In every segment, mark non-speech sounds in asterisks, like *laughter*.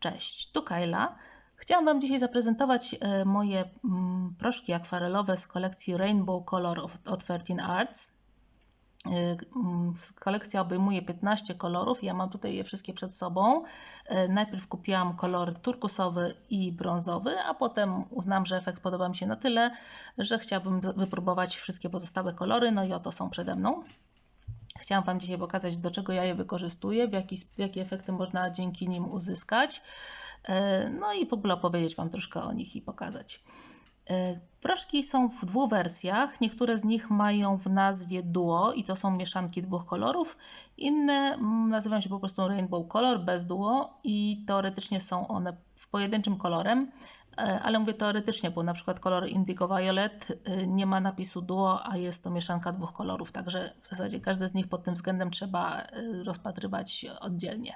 Cześć, tu Kajla. Chciałam Wam dzisiaj zaprezentować e, moje mm, proszki akwarelowe z kolekcji Rainbow Color od 13 Arts. E, mm, Kolekcja obejmuje 15 kolorów. Ja mam tutaj je wszystkie przed sobą. E, Najpierw kupiłam kolor turkusowy i brązowy, a potem uznałam, że efekt podoba mi się na tyle, że chciałabym wypróbować wszystkie pozostałe kolory. No i oto są przede mną. Chciałam Wam dzisiaj pokazać, do czego ja je wykorzystuję, w jaki, jakie efekty można dzięki nim uzyskać. E, No i w ogóle opowiedzieć Wam troszkę o nich i pokazać. E, Proszki są w dwóch wersjach. Niektóre z nich mają w nazwie duo i to są mieszanki dwóch kolorów. Inne mm, nazywają się po prostu Rainbow Color bez duo i teoretycznie są one w pojedynczym kolorem. E, Ale mówię teoretycznie, bo na przykład kolor Indigo Violet y, nie ma napisu duo, a jest to mieszanka dwóch kolorów, także w zasadzie każdy z nich pod tym względem trzeba y, rozpatrywać oddzielnie.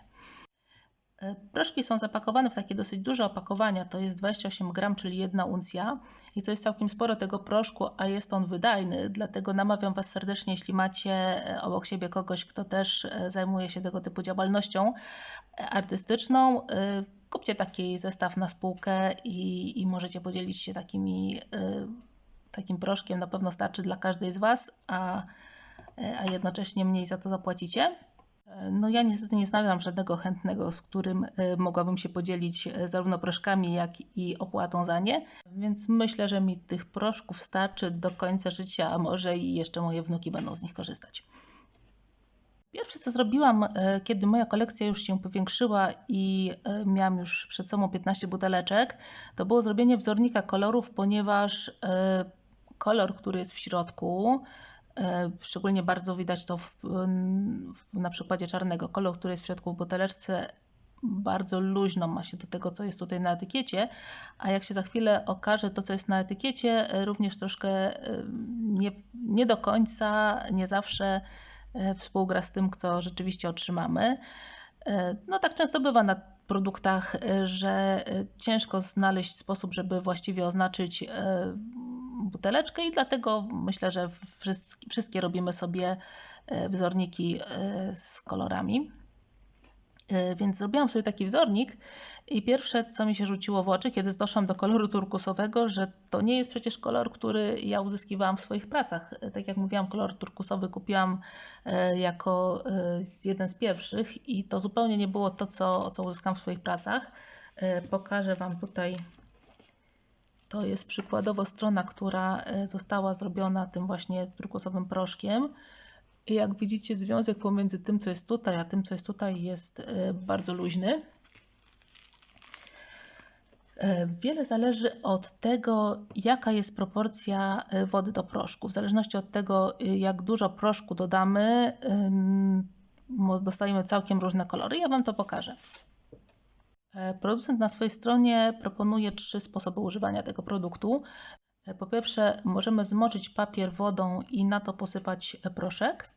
E, Proszki są zapakowane w takie dosyć duże opakowania, to jest 28 gram, czyli 1 uncja i to jest całkiem sporo tego proszku, a jest on wydajny, dlatego namawiam Was serdecznie, jeśli macie e, obok siebie kogoś, kto też e, zajmuje się tego typu działalnością e, artystyczną, e, kupcie taki zestaw na spółkę i, i możecie podzielić się takimi, e, takim proszkiem, na pewno starczy dla każdej z Was, a, e, a jednocześnie mniej za to zapłacicie. No ja niestety nie znalazłam żadnego chętnego, z którym mogłabym się podzielić zarówno proszkami, jak i opłatą za nie, więc myślę, że mi tych proszków starczy do końca życia, a może i jeszcze moje wnuki będą z nich korzystać. Pierwsze co zrobiłam, e, kiedy moja kolekcja już się powiększyła i e, miałam już przed sobą 15 buteleczek, to było zrobienie wzornika kolorów, ponieważ e, kolor, który jest w środku, Szczególnie bardzo widać to w, w, na przykładzie czarnego. Kolor, który jest w środku w buteleczce, bardzo luźno ma się do tego, co jest tutaj na etykiecie, a jak się za chwilę okaże, to co jest na etykiecie, również troszkę nie, nie do końca, nie zawsze współgra z tym, co rzeczywiście otrzymamy. E, No tak często bywa na produktach, e, że e, ciężko znaleźć sposób, żeby właściwie oznaczyć e, buteleczkę i dlatego myślę, że wszystkie, robimy sobie e, wzorniki e, z kolorami. E, Więc zrobiłam sobie taki wzornik i pierwsze, co mi się rzuciło w oczy, kiedy doszłam do koloru turkusowego, że to nie jest przecież kolor, który ja uzyskiwałam w swoich pracach. E, Tak jak mówiłam, kolor turkusowy kupiłam e, jako jeden z pierwszych i to zupełnie nie było to, co, co w swoich pracach. Pokażę Wam tutaj to jest przykładowo strona, która została zrobiona tym właśnie turkusowym proszkiem. I jak widzicie, związek pomiędzy tym, co jest tutaj, a tym, co jest tutaj, jest e, bardzo luźny. E, Wiele zależy od tego, jaka jest proporcja e, wody do proszku. W zależności od tego, jak dużo proszku dodamy, dostajemy całkiem różne kolory. Ja Wam to pokażę. Producent na swojej stronie proponuje trzy sposoby używania tego produktu. Po pierwsze, możemy zmoczyć papier wodą i na to posypać proszek.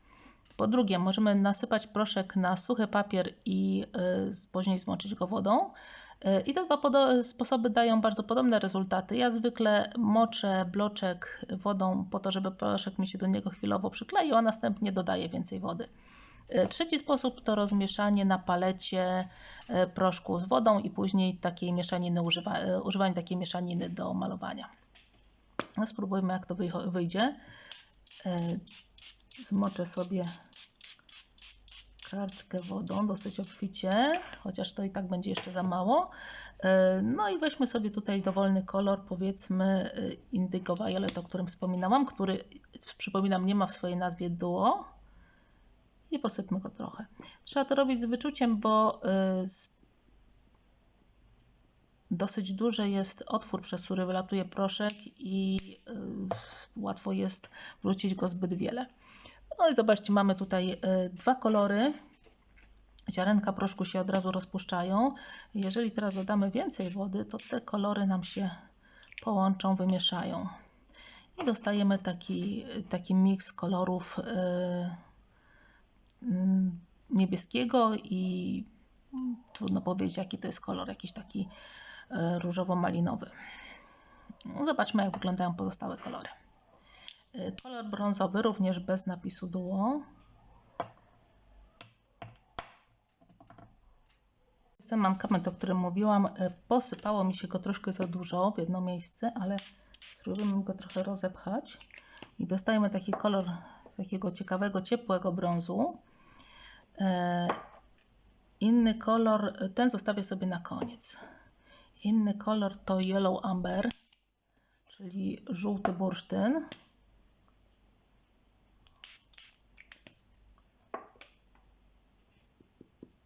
Po drugie, możemy nasypać proszek na suchy papier i e, później zmoczyć go wodą. E, I te dwa sposoby dają bardzo podobne rezultaty. Ja zwykle moczę bloczek wodą po to, żeby proszek mi się do niego chwilowo przykleił, a następnie dodaję więcej wody. E, Trzeci sposób to rozmieszanie na palecie proszku z wodą i później takiej mieszaniny używa, używanie takiej mieszaniny do malowania. No spróbujmy jak to wyjdzie. E, Zmoczę sobie kartkę wodą dosyć obficie, chociaż to i tak będzie jeszcze za mało. E, No i weźmy sobie tutaj dowolny kolor, powiedzmy e, Indigo Violet, o którym wspominałam, który przypominam nie ma w swojej nazwie duo i posypmy go trochę. Trzeba to robić z wyczuciem, bo z- dosyć duży jest otwór, przez który wylatuje proszek i y, łatwo jest wrzucić go zbyt wiele. No i zobaczcie, mamy tutaj y, dwa kolory. Ziarenka proszku się od razu rozpuszczają. Jeżeli teraz dodamy więcej wody, to te kolory nam się połączą, wymieszają. I dostajemy taki, taki miks kolorów y, niebieskiego i mm, trudno powiedzieć, jaki to jest kolor, jakiś taki różowo-malinowy. No, Zobaczmy, jak wyglądają pozostałe kolory. E, Kolor brązowy, również bez napisu duo. ten mankament, o którym mówiłam. E, Posypało mi się go troszkę za dużo w jedno miejsce, ale spróbujemy go trochę rozepchać. I dostajemy taki kolor takiego ciekawego, ciepłego brązu. E, Inny kolor, ten zostawię sobie na koniec. Inny kolor to Yellow Amber, czyli żółty bursztyn.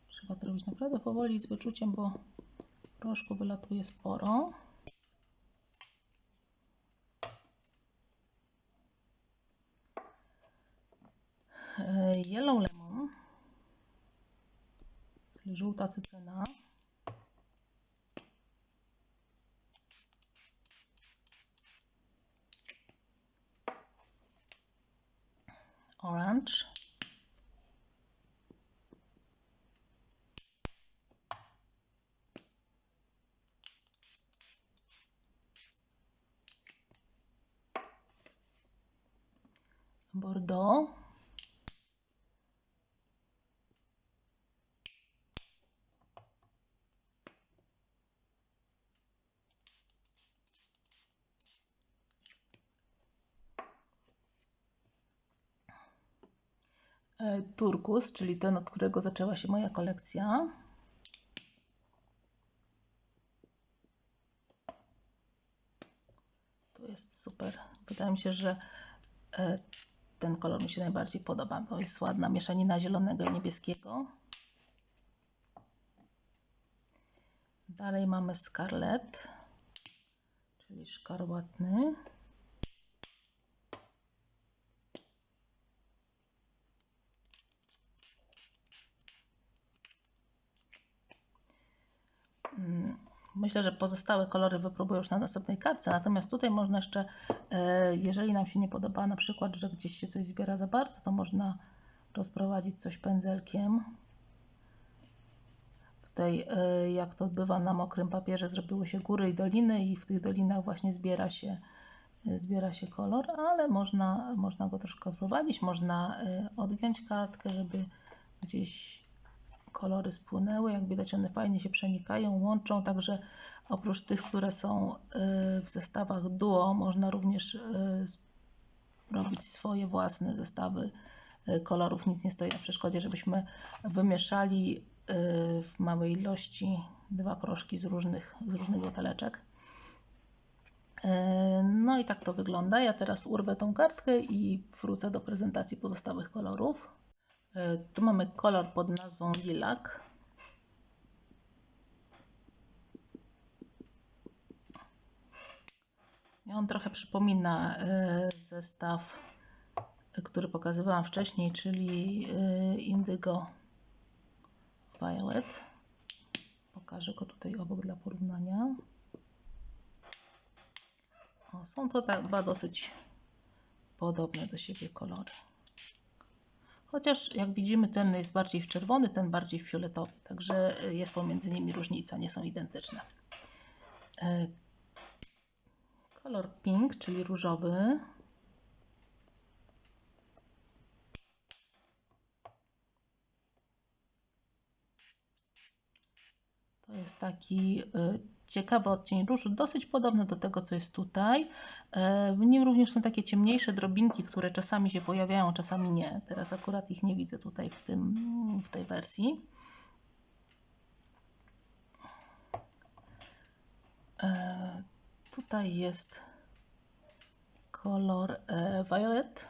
Trzeba to robić naprawdę powoli z wyczuciem, bo proszku wylatuje sporo. E, Yellow Lemon, czyli żółta cytryna. Orange. Turkus, czyli ten, od którego zaczęła się moja kolekcja. Tu jest super. Wydaje mi się, że e, ten kolor mi się najbardziej podoba, bo jest ładna mieszanina zielonego i niebieskiego. Dalej mamy Scarlet, czyli szkarłatny. Myślę, że pozostałe kolory wypróbuję już na następnej kartce, natomiast tutaj można jeszcze, e, jeżeli nam się nie podoba na przykład, że gdzieś się coś zbiera za bardzo, to można rozprowadzić coś pędzelkiem. Tutaj, e, jak to odbywa na mokrym papierze, zrobiły się góry i doliny i w tych dolinach właśnie zbiera się, e, zbiera się kolor, ale można, można go troszkę odprowadzić, można odgiąć kartkę, żeby gdzieś kolory spłynęły. Jak widać, one fajnie się przenikają, łączą, także oprócz tych, które są y, w zestawach duo, można również y, robić swoje własne zestawy y, kolorów. Nic nie stoi na przeszkodzie, żebyśmy wymieszali w małej ilości dwa proszki z różnych, z różnych buteleczek. No i tak to wygląda. Ja teraz urwę tą kartkę i wrócę do prezentacji pozostałych kolorów. Tu mamy kolor pod nazwą lilak. I on trochę przypomina e, zestaw, który pokazywałam wcześniej, czyli e, Indigo Violet. Pokażę go tutaj obok dla porównania. O, są to tak dwa dosyć podobne do siebie kolory. Chociaż jak widzimy ten jest bardziej w czerwony, ten bardziej w fioletowy, także jest pomiędzy nimi różnica, nie są identyczne. E, kolor pink, czyli różowy. To jest taki e, ciekawy odcień różu, dosyć podobny do tego, co jest tutaj. E, w nim również są takie ciemniejsze drobinki, które czasami się pojawiają, czasami nie. Teraz akurat ich nie widzę tutaj w, tym, w tej wersji. E, tutaj jest kolor e, violet.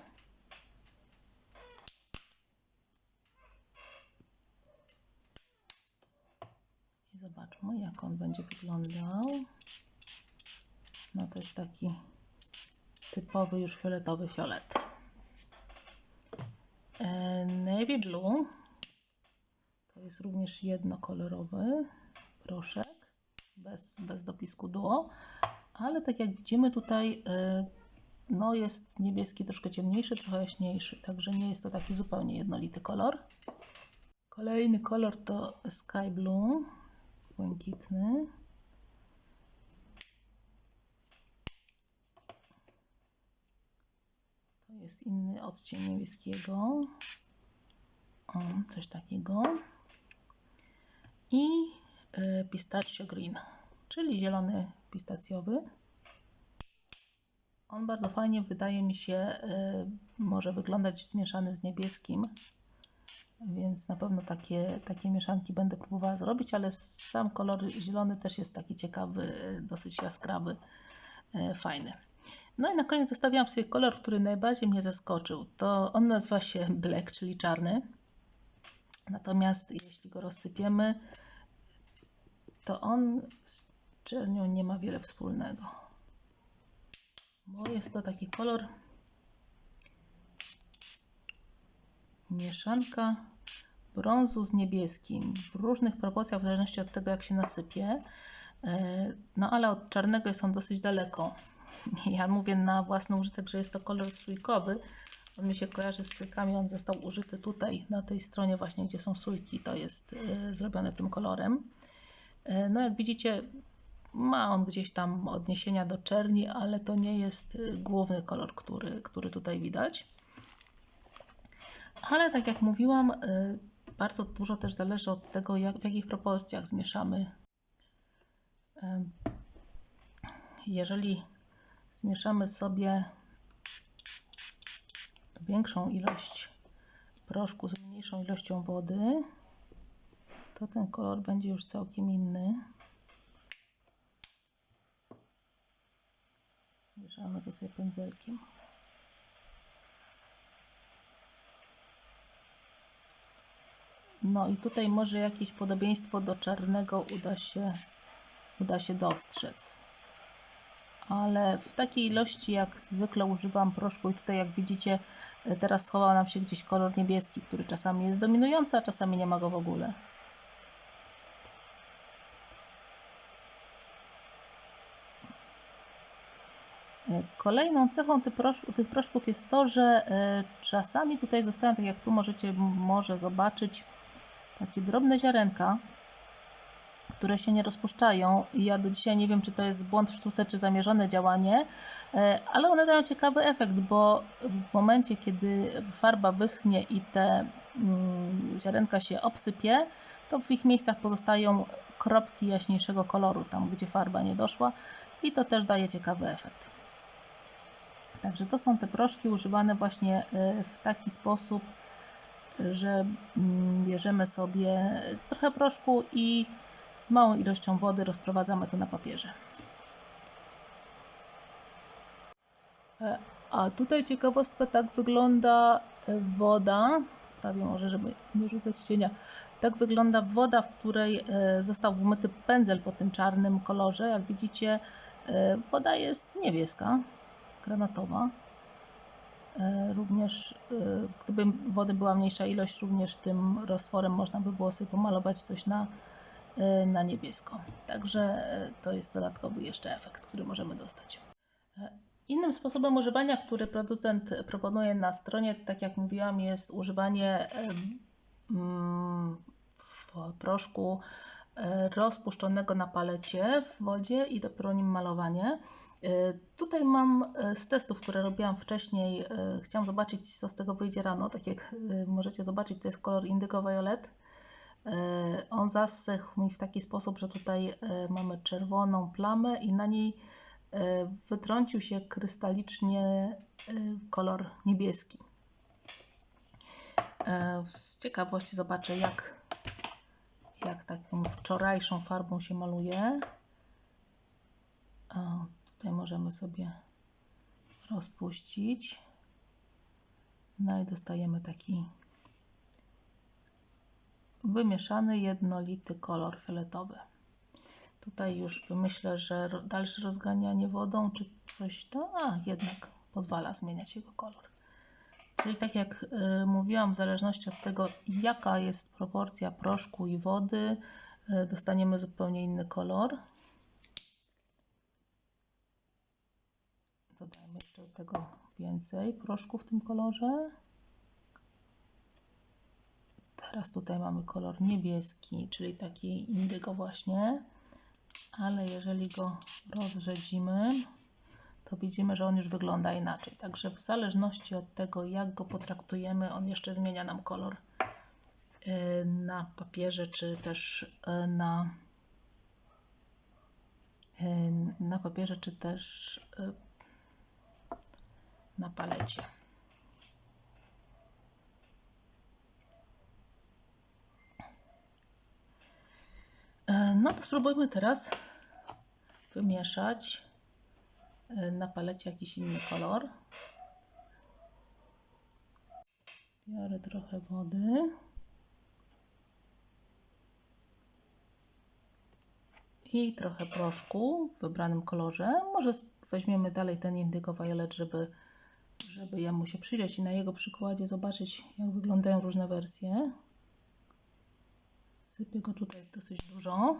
Zobaczmy, jak on będzie wyglądał. No to jest taki typowy już fioletowy fiolet. E, navy Blue to jest również jednokolorowy proszek bez, bez dopisku duo, ale tak jak widzimy tutaj e, no jest niebieski troszkę ciemniejszy, trochę jaśniejszy, także nie jest to taki zupełnie jednolity kolor. Kolejny kolor to Sky Blue błękitny. To jest inny odcień niebieskiego. O, coś takiego. I Pistachio Green, czyli zielony pistacjowy. On bardzo fajnie, wydaje mi się, e, może wyglądać zmieszany z niebieskim, więc na pewno takie, takie mieszanki będę próbowała zrobić, ale sam kolor zielony też jest taki ciekawy, e, dosyć jaskrawy, fajny. No i na koniec zostawiłam sobie kolor, który najbardziej mnie zaskoczył. To on nazywa się Black, czyli czarny. Natomiast jeśli go rozsypiemy, to on z czernią nie ma wiele wspólnego. Bo jest to taki kolor mieszanka brązu z niebieskim w różnych proporcjach w zależności od tego jak się nasypie. E, no ale od czarnego jest on dosyć daleko. *laughs* Ja mówię na własny użytek, że jest to kolor sójkowy. On mi się kojarzy z sójkami, on został użyty tutaj, na tej stronie właśnie, gdzie są sójki, to jest y, zrobione tym kolorem. Y, no jak widzicie, ma on gdzieś tam odniesienia do czerni, ale to nie jest główny kolor, który, który tutaj widać. Ale tak jak mówiłam, bardzo dużo też zależy od tego, jak, w jakich proporcjach zmieszamy. Jeżeli zmieszamy sobie większą ilość proszku z mniejszą ilością wody, to ten kolor będzie już całkiem inny. Zmieszamy to sobie pędzelkiem. No i tutaj może jakieś podobieństwo do czarnego uda się, uda się dostrzec ale w takiej ilości jak zwykle używam proszku i tutaj jak widzicie teraz schował nam się gdzieś kolor niebieski, który czasami jest dominujący, a czasami nie ma go w ogóle. Kolejną cechą tych, proszków, tych proszków jest to, że e, czasami tutaj zostają, tak jak tu możecie może zobaczyć, takie drobne ziarenka, które się nie rozpuszczają. I ja do dzisiaj nie wiem, czy to jest błąd w sztuce, czy zamierzone działanie, e, ale one dają ciekawy efekt, bo w momencie, kiedy farba wyschnie i te mm, ziarenka się obsypie, to w ich miejscach pozostają kropki jaśniejszego koloru, tam gdzie farba nie doszła i to też daje ciekawy efekt. Także to są te proszki używane właśnie e, w taki sposób, że mm, bierzemy sobie trochę proszku i z małą ilością wody rozprowadzamy to na papierze. E, a tutaj ciekawostka, tak wygląda e, woda. Stawię może, żeby nie rzucać cienia. Tak wygląda woda, w której e, został umyty pędzel po tym czarnym kolorze. Jak widzicie, woda jest niebieska, granatowa. Również, gdyby wody była mniejsza ilość, również tym roztworem można by było sobie pomalować coś na Y, na niebiesko. Także to jest dodatkowy jeszcze efekt, który możemy dostać. Innym sposobem używania, który producent proponuje na stronie, tak jak mówiłam, jest używanie mm, w proszku rozpuszczonego na palecie w wodzie i dopiero nim malowanie. Tutaj mam z testów, które robiłam wcześniej, chciałam zobaczyć, co z tego wyjdzie rano. Tak jak możecie zobaczyć, to jest kolor Indigo Violet. E, on zasechł mi w taki sposób, że tutaj e, mamy czerwoną plamę i na niej e, wytrącił się krystalicznie kolor niebieski. Z ciekawości zobaczę, jak, jak taką wczorajszą farbą się maluje. Tutaj możemy sobie rozpuścić. No i dostajemy taki wymieszany jednolity kolor fioletowy. Tutaj już myślę, że dalsze rozganianie wodą czy coś to, a jednak pozwala zmieniać jego kolor. Czyli tak jak y, mówiłam, w zależności od tego, jaka jest proporcja proszku i wody, y, dostaniemy zupełnie inny kolor. Dodajmy jeszcze do tego więcej proszku w tym kolorze. Teraz tutaj mamy kolor niebieski, czyli taki indygo właśnie, ale jeżeli go rozrzedzimy, to widzimy, że on już wygląda inaczej. Także w zależności od tego, jak go potraktujemy, on jeszcze zmienia nam kolor y, na papierze, czy też y, na na papierze, czy też y, na palecie. E, no to spróbujmy teraz wymieszać e, na palecie jakiś inny kolor. Biorę trochę wody. I trochę proszku w wybranym kolorze. Może weźmiemy dalej ten Indigo Violet, żeby, żeby jemu się przyjrzeć i na jego przykładzie zobaczyć, jak wyglądają różne wersje. Sypię go tutaj dosyć dużo.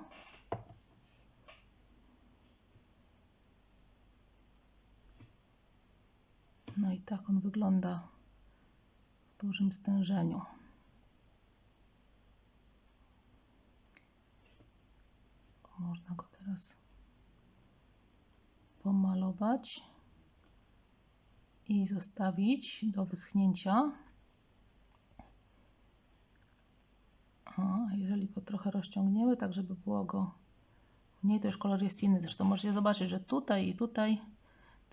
No i tak on wygląda w dużym stężeniu. Można go teraz pomalować i zostawić do wyschnięcia. A jeżeli go trochę rozciągniemy, tak żeby było go mniej, to już kolor jest inny. Zresztą możecie zobaczyć, że tutaj i tutaj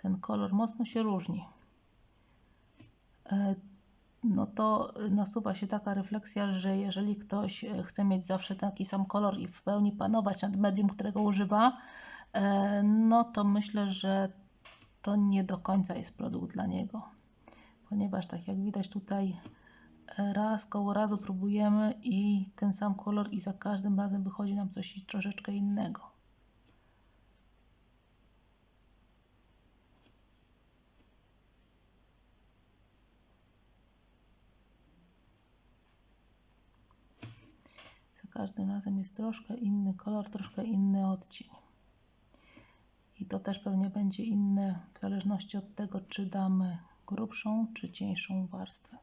ten kolor mocno się różni. E, no to nasuwa się taka refleksja, że jeżeli ktoś chce mieć zawsze taki sam kolor i w pełni panować nad medium, którego używa, e, no to myślę, że to nie do końca jest produkt dla niego. Ponieważ tak jak widać tutaj raz koło razu próbujemy i ten sam kolor i za każdym razem wychodzi nam coś troszeczkę innego. Za każdym razem jest troszkę inny kolor, troszkę inny odcień. To też pewnie będzie inne w zależności od tego, czy damy grubszą czy cieńszą warstwę.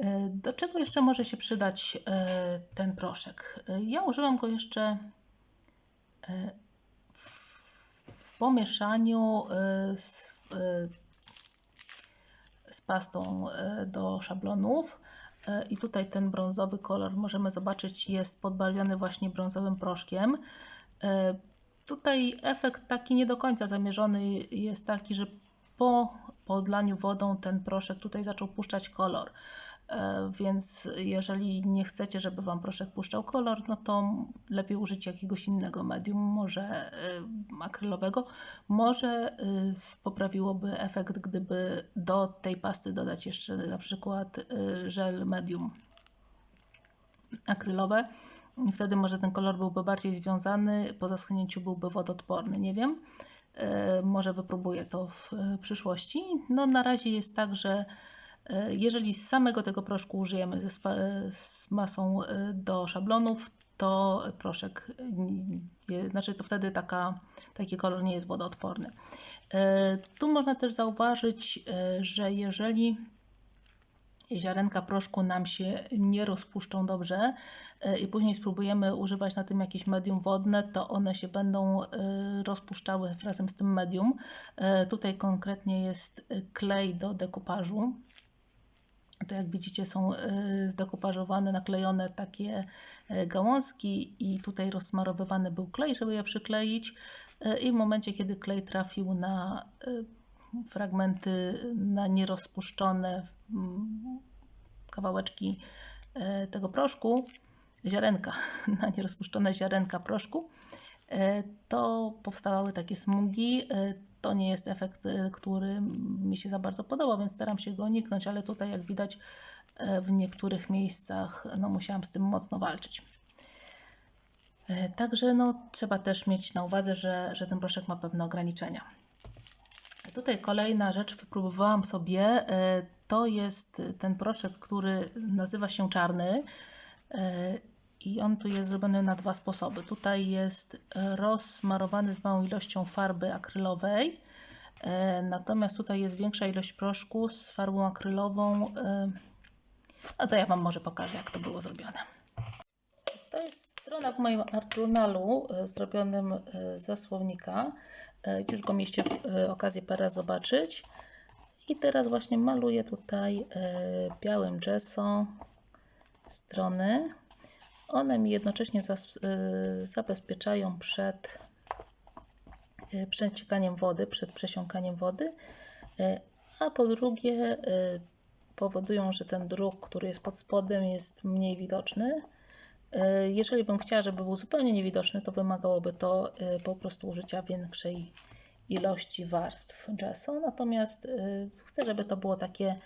E, do czego jeszcze może się przydać e, ten proszek? E, ja używam go jeszcze w pomieszaniu z, z pastą do szablonów. I tutaj ten brązowy kolor możemy zobaczyć jest podbarwiony właśnie brązowym proszkiem. Tutaj efekt taki nie do końca zamierzony jest taki, że po podlaniu wodą ten proszek tutaj zaczął puszczać kolor. E, więc jeżeli nie chcecie, żeby Wam proszek puszczał kolor, no to lepiej użyć jakiegoś innego medium, może e, akrylowego. Może e, poprawiłoby efekt, gdyby do tej pasty dodać jeszcze na przykład żel medium akrylowe. Wtedy może ten kolor byłby bardziej związany, po zaschnięciu byłby wodoodporny, nie wiem. Może wypróbuję to w przyszłości. No na razie jest tak, że E, jeżeli z samego tego proszku użyjemy z masą e, do szablonów, to proszek, znaczy to wtedy taka, taki kolor nie jest wodoodporny. E, tu można też zauważyć, że jeżeli ziarenka proszku nam się nie rozpuszczą dobrze i później spróbujemy używać na tym jakieś medium wodne, to one się będą rozpuszczały razem z tym medium. Tutaj konkretnie jest klej do dekupażu to jak widzicie są zdekopażowane, naklejone takie gałązki i tutaj rozsmarowywany był klej, żeby je przykleić i w momencie, kiedy klej trafił na fragmenty, na nierozpuszczone mm, kawałeczki tego proszku, ziarenka, *laughs* na nierozpuszczone ziarenka proszku, to powstawały takie smugi to nie jest efekt, który mi się za bardzo podoba, więc staram się go uniknąć, ale tutaj jak widać e, w niektórych miejscach no, musiałam z tym mocno walczyć. E, także no, trzeba też mieć na uwadze, że, że ten proszek ma pewne ograniczenia. Tutaj kolejna rzecz wypróbowałam sobie. E, to jest ten proszek, który nazywa się czarny i on tu jest zrobiony na dwa sposoby. Tutaj jest e, rozsmarowany z małą ilością farby akrylowej, e, natomiast tutaj jest większa ilość proszku z farbą akrylową. E, no to ja Wam może pokażę, jak to było zrobione. To jest strona w moim art journalu zrobionym ze słownika. Już go mieliście okazję parę zobaczyć. I teraz właśnie maluję tutaj białym gesso strony One mi jednocześnie y, zabezpieczają przed przeciekaniem wody, przed przesiąkaniem wody, a po drugie powodują, że ten druk, który jest pod spodem, jest mniej widoczny. Y, Jeżeli bym chciała, żeby był zupełnie niewidoczny, to wymagałoby to y, po prostu użycia większej ilości warstw gesso. Natomiast y, chcę, żeby to było takie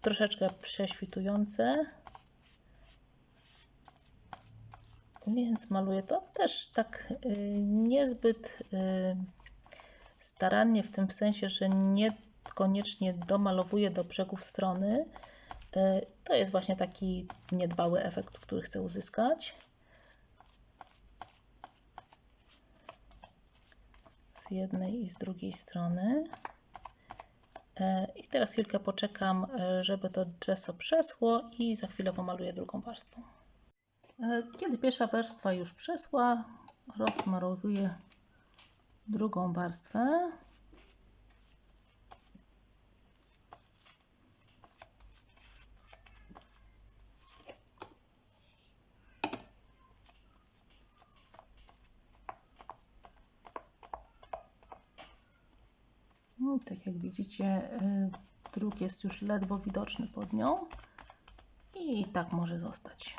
troszeczkę prześwitujące. Więc maluję to też tak niezbyt starannie, w tym sensie, że niekoniecznie domalowuję do brzegów strony. Y, To jest właśnie taki niedbały efekt, który chcę uzyskać. Z jednej i z drugiej strony. E, I teraz chwilkę poczekam, e, żeby to gesso przeschło i za chwilę pomaluję drugą warstwą. E, Kiedy pierwsza warstwa już przeschła, rozmarowuję drugą warstwę. No, tak jak widzicie, y, druk jest już ledwo widoczny pod nią i tak może zostać.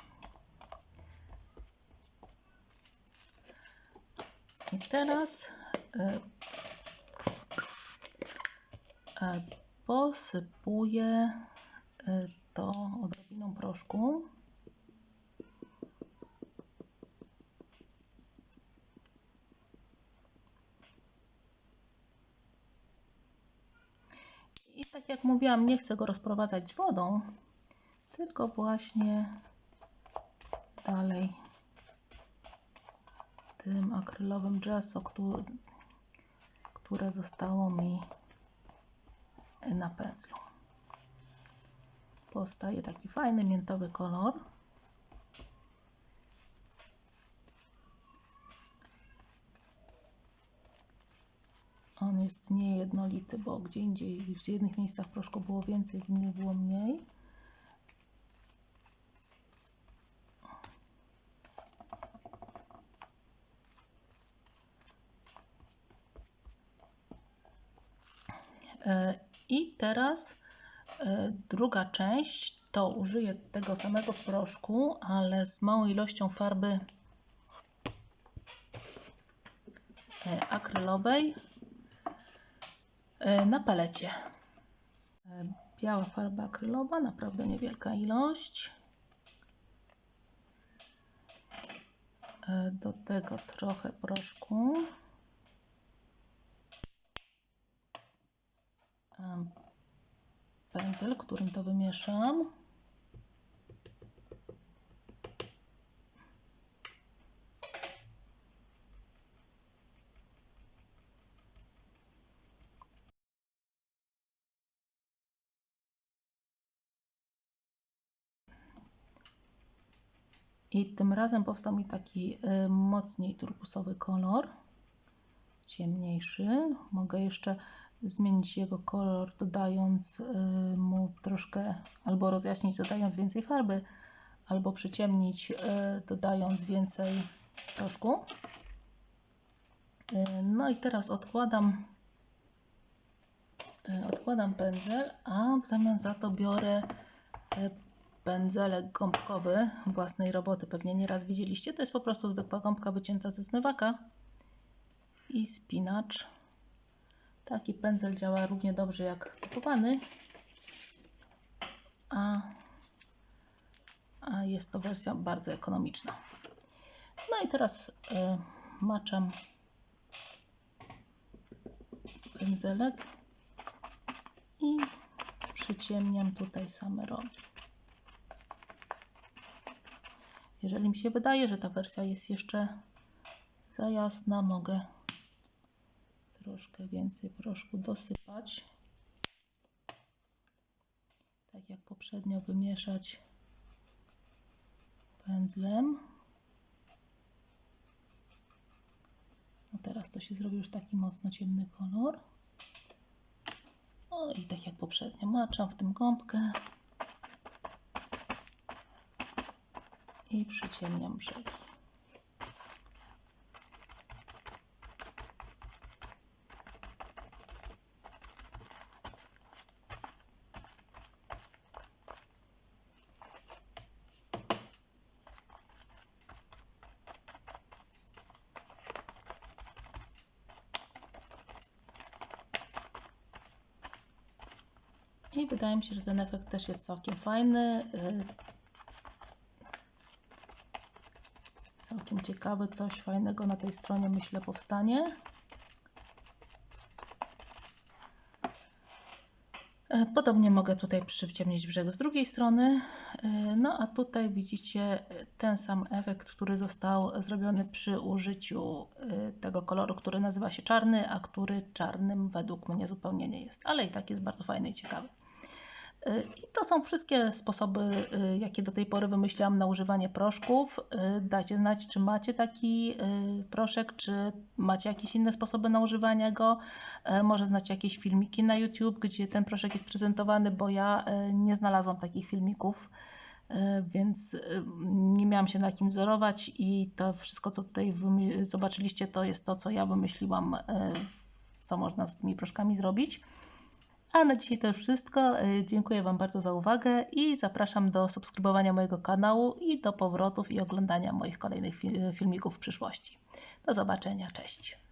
I teraz y, posypuję y, to odrobiną proszku. I tak jak mówiłam, nie chcę go rozprowadzać wodą, tylko właśnie dalej tym akrylowym gesso, które zostało mi na pędzlu. Powstaje taki fajny miętowy kolor. On jest niejednolity, bo gdzie indziej w jednych miejscach proszku było więcej, w innych było mniej. E, I teraz e, druga część to użyję tego samego proszku, ale z małą ilością farby e, akrylowej na palecie. E, Biała farba akrylowa, naprawdę niewielka ilość. E, Do tego trochę proszku. Pędzel, którym to wymieszam. I tym razem powstał mi taki y, mocniej turkusowy kolor, ciemniejszy. Mogę jeszcze zmienić jego kolor, dodając y, mu troszkę, albo rozjaśnić, dodając więcej farby, albo przyciemnić, y, dodając więcej proszku. No i teraz odkładam, odkładam pędzel, a w zamian za to biorę pędzelek gąbkowy własnej roboty. Pewnie nieraz widzieliście. To jest po prostu zwykła gąbka wycięta ze zmywaka i spinacz. Taki pędzel działa równie dobrze jak kupowany, a, a jest to wersja bardzo ekonomiczna. No i teraz y, maczam pędzelek i przyciemniam tutaj same rogi. Jeżeli mi się wydaje, że ta wersja jest jeszcze za jasna, mogę troszkę więcej proszku dosypać. Tak jak poprzednio wymieszać pędzlem. No teraz to się zrobi już taki mocno ciemny kolor. O i tak jak poprzednio maczam w tym gąbkę. I przyciemniam brzegi. I wydaje mi się, że ten efekt też jest całkiem fajny. y, Całkiem ciekawy, coś fajnego na tej stronie myślę powstanie. E, Podobnie mogę tutaj przyciemnić brzeg z drugiej strony. E, No a tutaj widzicie ten sam efekt, który został zrobiony przy użyciu e, tego koloru, który nazywa się czarny, a który czarnym według mnie zupełnie nie jest, ale i tak jest bardzo fajny i ciekawy. I to są wszystkie sposoby, e, jakie do tej pory wymyśliłam na używanie proszków. E, Dajcie znać, czy macie taki e, proszek, czy macie jakieś inne sposoby na używanie go. Może znacie jakieś filmiki na YouTube, gdzie ten proszek jest prezentowany, bo ja nie znalazłam takich filmików, więc nie miałam się na kim wzorować i to wszystko, co tutaj zobaczyliście, to jest to, co ja wymyśliłam, co można z tymi proszkami zrobić. A na dzisiaj to już wszystko. Y, Dziękuję Wam bardzo za uwagę i zapraszam do subskrybowania mojego kanału i do powrotów i oglądania moich kolejnych fi- filmików w przyszłości. Do zobaczenia, cześć.